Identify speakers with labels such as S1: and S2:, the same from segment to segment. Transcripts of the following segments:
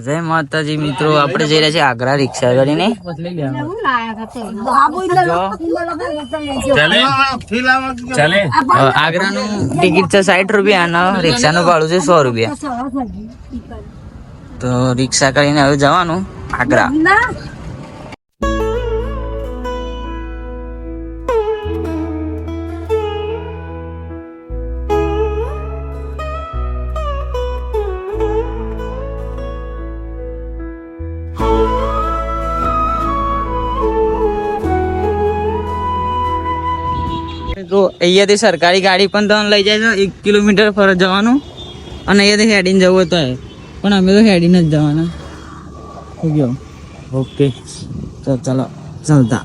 S1: જય માતાજી મિત્રો આપણે જઈ રહ્યા છીએ આગ્રા રિક્ષા કરીને
S2: આગ્રા
S1: નું આગ્રાનું ટિકિટ છે સાઠ રૂપિયા અને રિક્ષાનું ભાડું છે સો રૂપિયા. તો રિક્ષા કરીને હવે જવાનું આગ્રા. તો અહીંયાથી સરકારી ગાડી પણ તમને લઈ જાય છે, એક કિલોમીટર ફરજ જવાનું અને અહીંયાથી હેડીને જવું તો પણ અમે તો હેડીને જ જવાના. થઈ ગયો ઓકે તો ચાલો, ચાલતા.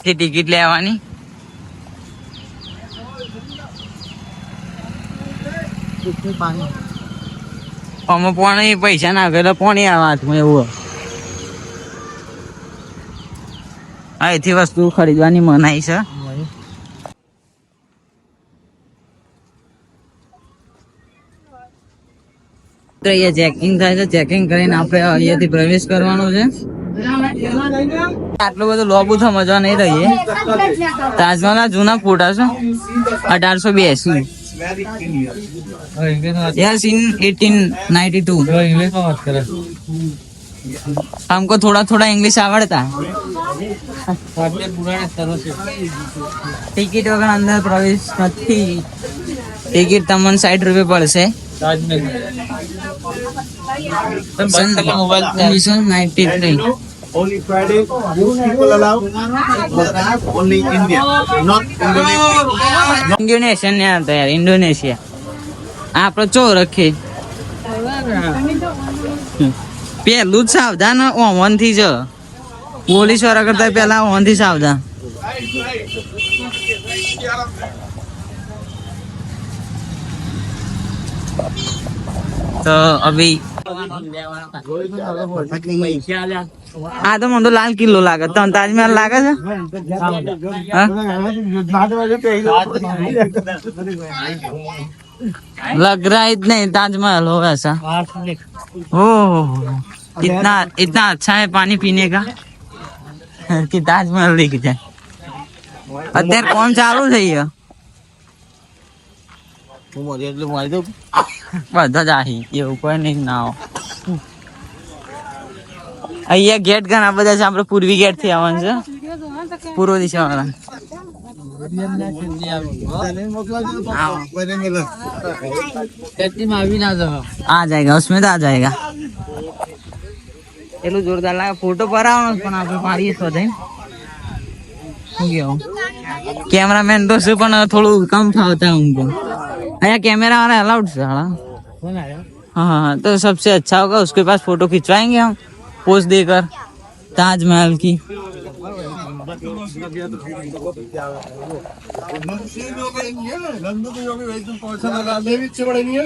S1: ટિકિટ લેવાની. અમે પાણી પૈસા નાખે તો પાણી આવે હાથમાં એવું અહીંથી વસ્તુ ખરીદવાની મનાઈ છે. અહીંયા ચેકિંગ થાય છે ચેકિંગ કરીને આપણે અહીંયાથી પ્રવેશ કરવાનો છે. આટલું બધું લોબુ સમજવા નહીં રહીએ. તાજમહલ જૂના ફોટા છે. અઢારસો બેસી. यस इन 1892 हमको थोड़ा थोड़ा इंग्लिश आवड़ता है ટિકિટ વગર અંદર પ્રવેશ નથી ટિકિટ તમને સાઠ રૂપિયા પડશે ઓગણીસો ninety three
S3: Only Friday, you people allow. Only India, not Indonesia.
S1: Indonesia ને હતા યાર ઇન્ડોનેશિયા આપણે ચો રખે પેલું જ સાવધાન ઓમનથી જ પોલીસવાળા કરતા પેલા ઓમનથી સાવધાન તો અભી આ તો મને તો લાલ કિલ્લો લાગે તને તાજમહેલ લાગે છે હા? लग रहा है इतना ही ताजमहल हो ऐसा ओह इतना इतना अच्छा है पानी पीने का कि ताजमहल दिख जाए અત્યારે કોણ ચાલુ થઈ ગયો હું મરી એટલે મારી દઉં બધા જ આહી. એવું કોઈ નહીં, ના અહીંયા ગેટ ઘણા બધા છે, આપણે પૂર્વી ગેટથી આવવાનું છે. પૂર્વ દિશા વાળા આ તો એટલું જોરદાર લાગે ફોટો પરાવવાનો પણ આપણે પાડીએ તો જઈને. શું કેમેરામેન તો શું પણ થોડું કમ થતા હું અહીંયા कैमरा वाला अलाउड છે हाँ हाँ हाँ तो सबसे अच्छा होगा उसके पास फोटो खिंचवाएंगे हम पोज देकर ताजमहल की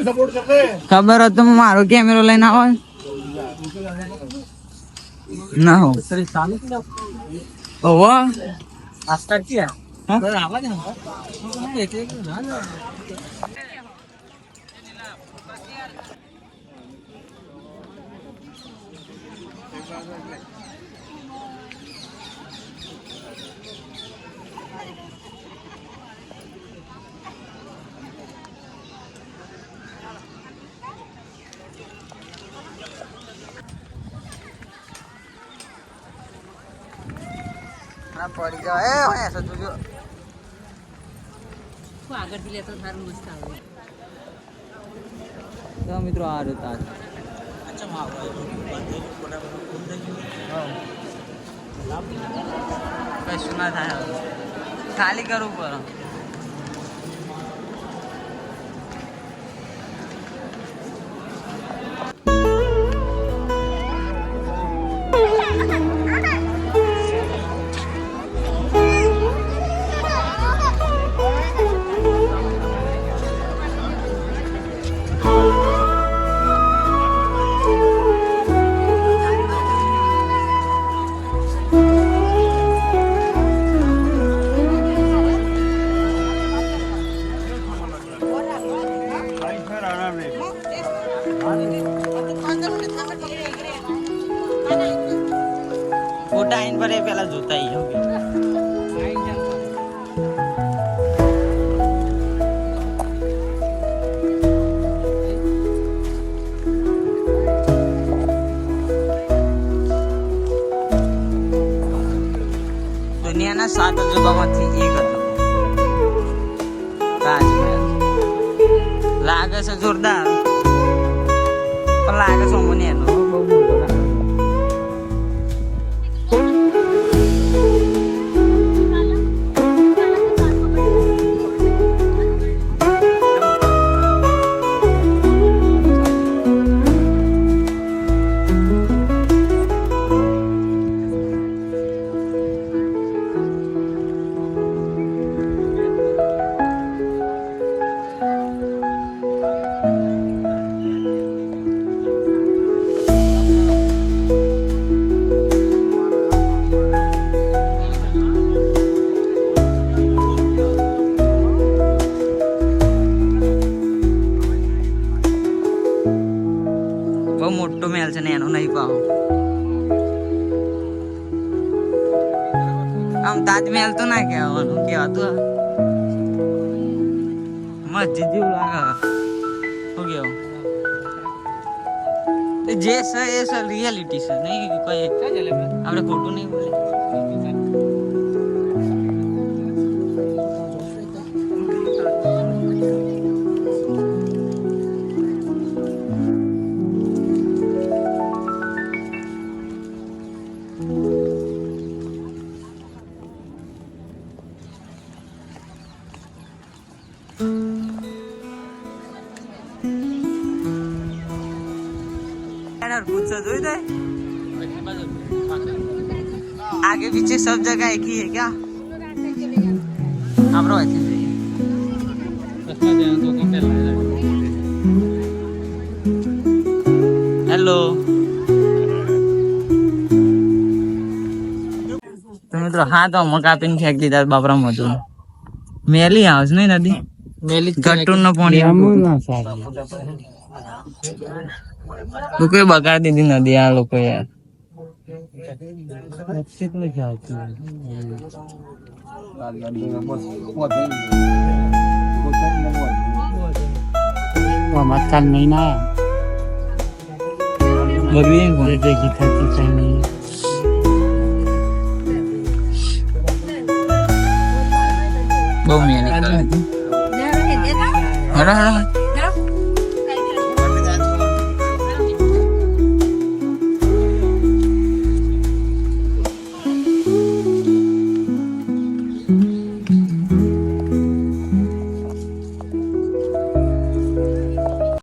S3: सपोर्ट करते हैं
S1: ખબર હતું મારો કેમેરો લઈને આવો ના હો ઓહો પડી જાય એ એસો જોજો તો મિત્રો આ રહ્યો તાજ કશું ના થાય? ખાલી કરવું પડે અજુબામાંથી એક હતો. તાજમહેલ લાગે છે જોરદાર. પણ લાગે છે તાજમહેલ તો ના કહેવાનું કહેવાતું મસ્જિદ જેવું લાગે. શું એ જે છે એ છે રિયાલિટી છે નહીં કોઈ આપણે ખોટું નહીં બોલે आगे पीछे सब जगह एक ही है क्या आप रो ऐसे હેલો તો મિત્રો હા તો અમે કાપીને ફેંકી દીધા બાપરા મજૂર મેલી આવશે નહીં નદી મેલી ગટ્ટુ નો પાણી લોકોએ બગાડી દીધી નદી આ લોકો યાર
S4: મકાન નહીં ના
S1: બગડી
S4: ભેગી થતી કઈ નહીં.
S1: બહુ 来来来来。